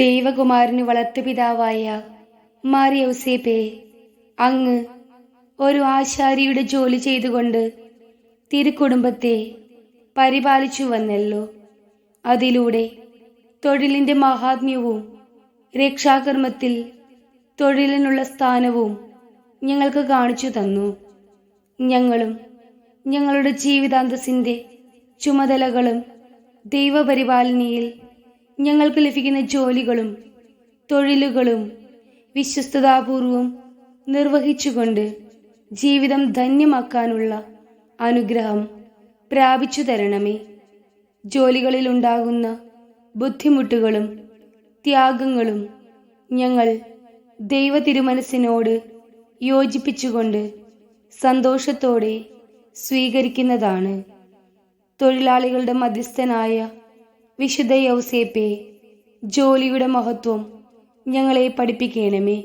ദൈവകുമാരന് വളർത്തുപിതാവായ മാറിയൗസേപ്പെ അങ്ങ് ഒരു ആശാരിയുടെ ജോലി ചെയ്തുകൊണ്ട് തിരുക്കുടുംബത്തെ പരിപാലിച്ചു വന്നല്ലോ. അതിലൂടെ തൊഴിലിന്റെ മഹാത്മ്യവും രക്ഷാകർമ്മത്തിൽ തൊഴിലിനുള്ള സ്ഥാനവും ഞങ്ങൾക്ക് കാണിച്ചു തന്നു. ഞങ്ങളും ഞങ്ങളുടെ ജീവിതാന്തസ്സിന്റെ ചുമതലകളും ദൈവപരിപാലനയിൽ ഞങ്ങൾക്ക് ലഭിക്കുന്ന ജോലികളും തൊഴിലുകളും വിശ്വസ്തതാപൂർവം നിർവഹിച്ചുകൊണ്ട് ജീവിതം ധന്യമാക്കാനുള്ള അനുഗ്രഹം പ്രാപിച്ചു തരണമേ. ജോലികളിൽ ഉണ്ടാകുന്ന ബുദ്ധിമുട്ടുകളും ത്യാഗങ്ങളും ഞങ്ങൾ ദൈവ തിരുമനസ്സിനോട് യോജിപ്പിച്ചുകൊണ്ട് സന്തോഷത്തോടെ സ്വീകരിക്കുന്നതാണ്. തൊഴിലാളികളുടെ മധ്യസ്ഥനായ വിശുദ്ധ യൗസേപ്പെ ജോലിയുടെ മഹത്വം ഞങ്ങളെ പഠിപ്പിക്കണമേ.